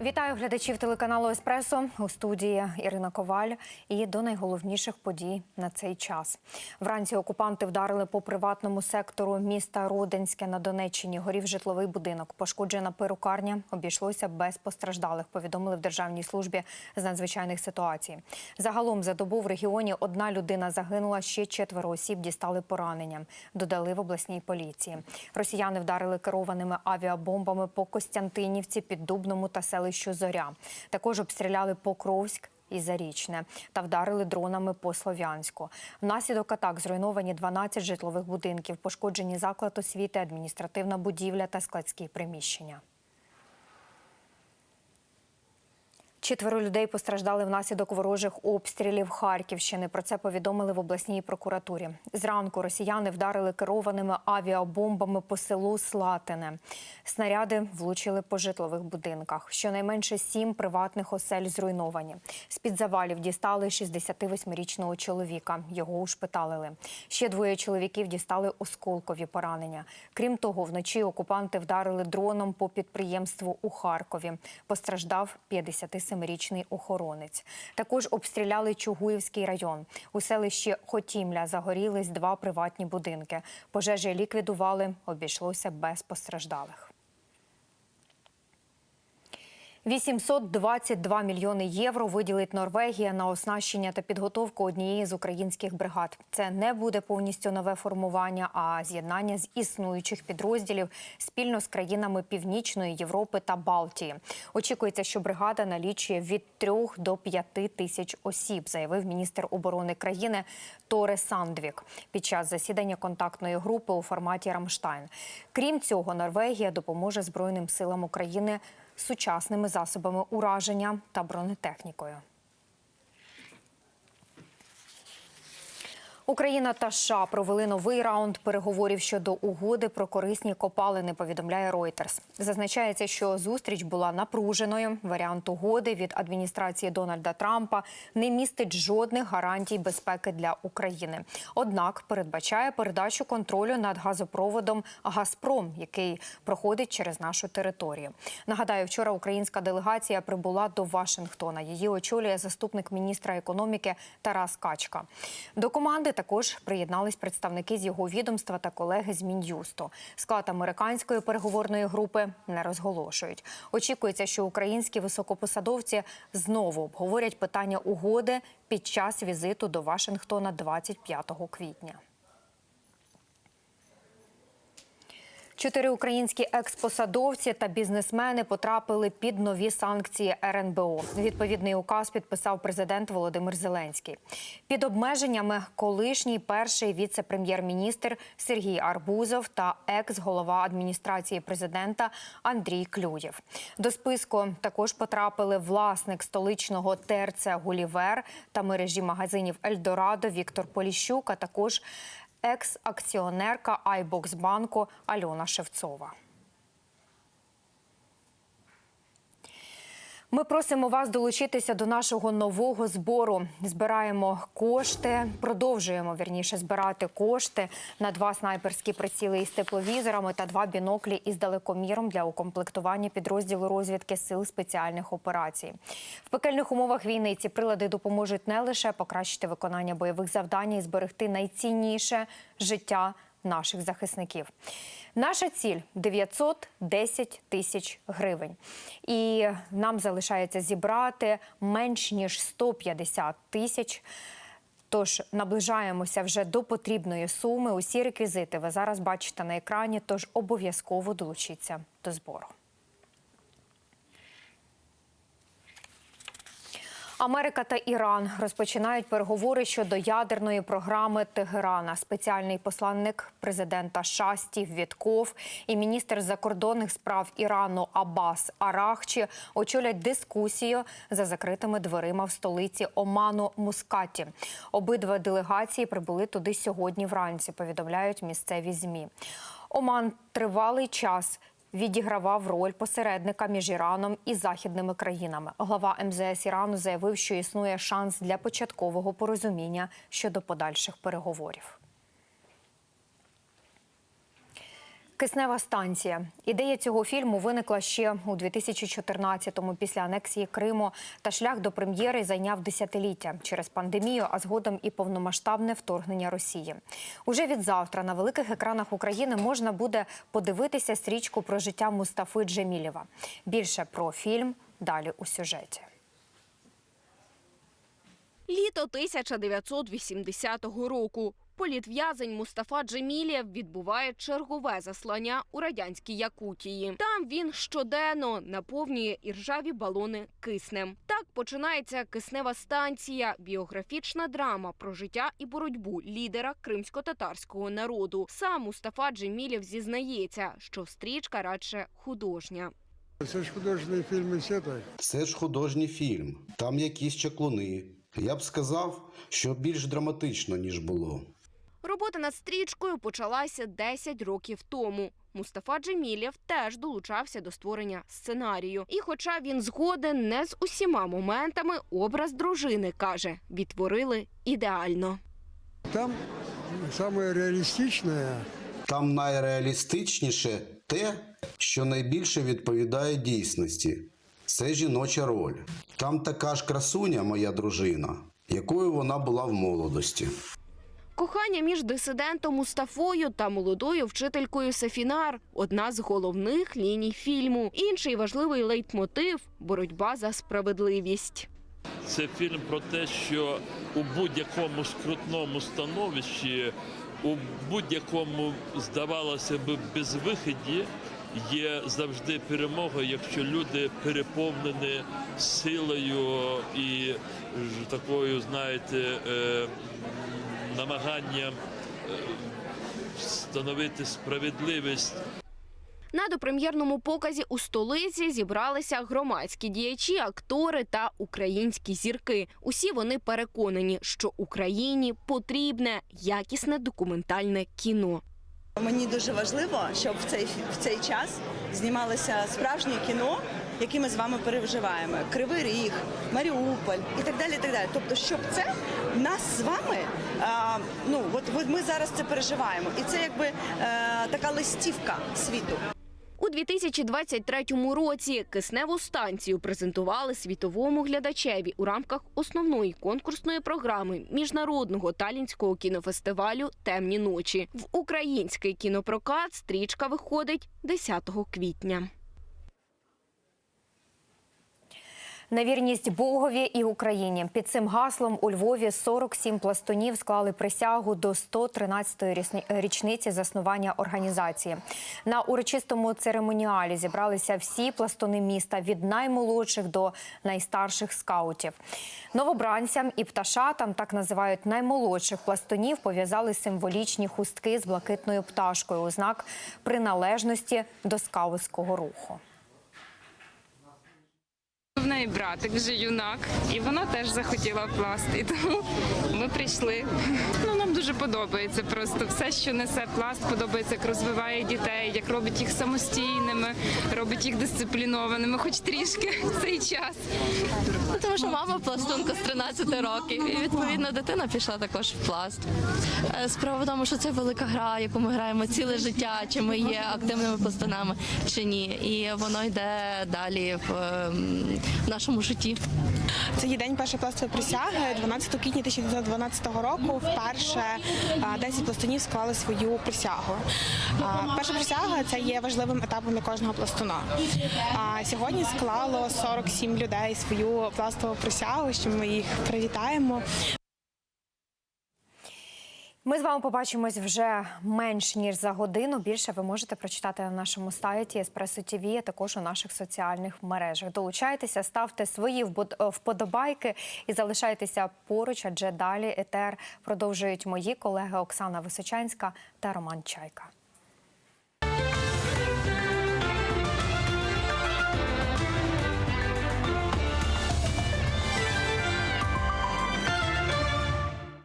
Вітаю глядачів телеканалу Еспресо у студії Ірина Коваль. І до найголовніших подій на цей час. Вранці окупанти вдарили по приватному сектору міста Родинське на Донеччині. Горів житловий будинок. Пошкоджена перукарня. Обійшлося без постраждалих. Повідомили в Державній службі з надзвичайних ситуацій. Загалом за добу в регіоні одна людина загинула. Ще четверо осіб дістали поранення. Додали в обласній поліції. Росіяни вдарили керованими авіабомбами по Костянтинівці, Піддубному та селищу Зоря. Також обстріляли Покровськ. І Зарічне та вдарили дронами по Слов'янську. Внаслідок атак зруйновані 12 житлових будинків, пошкоджені заклад освіти, адміністративна будівля та складські приміщення. Четверо людей постраждали внаслідок ворожих обстрілів Харківщини. Про це повідомили в обласній прокуратурі. Зранку росіяни вдарили керованими авіабомбами по селу Слатине. Снаряди влучили по житлових будинках. Щонайменше сім приватних осель зруйновані. З під завалів дістали 68-річного чоловіка. Його ушпиталили. Ще двоє чоловіків дістали осколкові поранення. Крім того, вночі окупанти вдарили дроном по підприємству у Харкові. Постраждав 57-річний охоронець. Також обстріляли Чугуївський район. У селищі Хотімля загорілись два приватні будинки. Пожежі ліквідували, обійшлося без постраждалих. 822 мільйони євро виділить Норвегія на оснащення та підготовку однієї з українських бригад. Це не буде повністю нове формування, а з'єднання з існуючих підрозділів спільно з країнами Північної Європи та Балтії. Очікується, що бригада налічує від 3 до 5 тисяч осіб, заявив міністр оборони країни Торе Сандвік під час засідання контактної групи у форматі Рамштайн. Крім цього, Норвегія допоможе Збройним силам України сучасними засобами ураження та бронетехнікою. Україна та США провели новий раунд переговорів щодо угоди про корисні копалини. Повідомляє Reuters. Зазначається, що зустріч була напруженою. Варіант угоди від адміністрації Дональда Трампа не містить жодних гарантій безпеки для України. Однак передбачає передачу контролю над газопроводом Газпром, який проходить через нашу територію. Нагадаю, вчора українська делегація прибула до Вашингтона. Її очолює заступник міністра економіки Тарас Качка. До команди також приєднались представники з його відомства та колеги з Мін'юсту. Склад американської переговорної групи не розголошують. Очікується, що українські високопосадовці знову обговорять питання угоди під час візиту до Вашингтона 25 квітня. Чотири українські експосадовці та бізнесмени потрапили під нові санкції РНБО. Відповідний указ підписав президент Володимир Зеленський. Під обмеженнями колишній перший віце-прем'єр-міністр Сергій Арбузов та екс-голова адміністрації президента Андрій Клюєв. До списку також потрапили власник столичного ТРЦ Гулівер та мережі магазинів Ельдорадо Віктор Поліщук, а також екс-акціонерка Айбоксбанку Альона Шевцова. Ми просимо вас долучитися до нашого нового збору. Збираємо кошти, продовжуємо вірніше збирати кошти на два снайперські приціли із тепловізорами та два біноклі із далекоміром для укомплектування підрозділу розвідки сил спеціальних операцій. В пекельних умовах війни ці прилади допоможуть не лише покращити виконання бойових завдань і зберегти найцінніше життя наших захисників. Наша ціль 910 тисяч гривень. І нам залишається зібрати менш ніж 150 тисяч. Тож наближаємося вже до потрібної суми. Усі реквізити ви зараз бачите на екрані, тож обов'язково долучіться до збору. Америка та Іран розпочинають переговори щодо ядерної програми Тегерана. Спеціальний посланник президента США Стів Вітков і міністр закордонних справ Ірану Аббас Арахчі очолять дискусію за закритими дверима в столиці Оману Мускаті. Обидва делегації прибули туди сьогодні вранці. Повідомляють місцеві змі. Оман тривалий час відігравав роль посередника між Іраном і західними країнами. Глава МЗС Ірану заявив, що існує шанс для початкового порозуміння щодо подальших переговорів. Киснева станція. Ідея цього фільму виникла ще у 2014-му після анексії Криму. Та шлях до прем'єри зайняв десятиліття через пандемію, а згодом і повномасштабне вторгнення Росії. Уже від завтра на великих екранах України можна буде подивитися стрічку про життя Мустафи Джемілєва. Більше про фільм далі у сюжеті. Літо 1980 року. Політв'язень Мустафа Джемілєв відбуває чергове заслання у радянській Якутії. Там він щоденно наповнює іржаві балони киснем. Так починається киснева станція, біографічна драма про життя і боротьбу лідера кримсько-татарського народу. Сам Мустафа Джемілєв зізнається, що стрічка радше художня. Це ж художній фільм і все так. Це ж художній фільм, там якісь чаклуни. Я б сказав, що більш драматично, ніж було. Робота над стрічкою почалася 10 років тому. Мустафа Джемілєв теж долучався до створення сценарію. І, хоча він згоден не з усіма моментами, образ дружини каже, відтворили ідеально. Там саме реалістичне Там найреалістичніше те, що найбільше відповідає дійсності. Це жіноча роль. Там така ж красуня, моя дружина, якою вона була в молодості. Кохання між дисидентом Мустафою та молодою вчителькою Сафінар одна з головних ліній фільму. Інший важливий лейтмотив боротьба за справедливість. Це фільм про те, що у будь-якому скрутному становищі, у будь-якому, здавалося б, безвиході є завжди перемога, якщо люди переповнені силою і такою, знаєте, намаганням е, встановити справедливість На допрем'єрному показі у столиці зібралися громадські діячі, актори та українські зірки. Усі вони переконані, що Україні потрібне якісне документальне кіно. Мені дуже важливо, щоб в цей в цей час знімалося справжнє кіно, яке ми з вами переживаємо. Кривий Ріг, Маріуполь і так далі. І так далі. Тобто, щоб це нас з вами, а, ну от, ми зараз це переживаємо, і це якби е, така листівка світу. У 2023 році кисневу станцію презентували світовому глядачеві у рамках основної конкурсної програми міжнародного талінського кінофестивалю Темні ночі. В український кінопрокат стрічка виходить 10 квітня. На вірність Богові і Україні під цим гаслом у Львові 47 пластунів склали присягу до 113-ї рісні- річниці заснування організації. На урочистому церемоніалі зібралися всі пластуни міста від наймолодших до найстарших скаутів. Новобранцям і пташатам, так називають наймолодших пластунів, пов'язали символічні хустки з блакитною пташкою у знак приналежності до скаутського руху. Неї братик вже юнак, і вона теж захотіла пласт. І тому ми прийшли. Ну дуже подобається просто все, що несе пласт, подобається, як розвиває дітей, як робить їх самостійними, робить їх дисциплінованими, хоч трішки в цей час. Ну, тому що мама пластунка з 13 років, і відповідно дитина пішла також в пласт. Е, Справа в тому, що це велика гра, яку ми граємо ціле життя, чи ми є активними пластунами, чи ні. І воно йде далі в, ем, в нашому житті. Це є день першої пластової присяги. 12 квітня 1912 року вперше 10 пластунів склали свою присягу. Перша присяга це є важливим етапом для кожного пластуна. А сьогодні склало 47 людей свою пластову присягу. Що ми їх привітаємо. Ми з вами побачимось вже менш ніж за годину. Більше ви можете прочитати на нашому сайті Еспресо ТВ, а також у наших соціальних мережах. Долучайтеся, ставте свої е, вподобайки і залишайтеся поруч, адже далі етер продовжують мої колеги Оксана Височанська та Роман Чайка.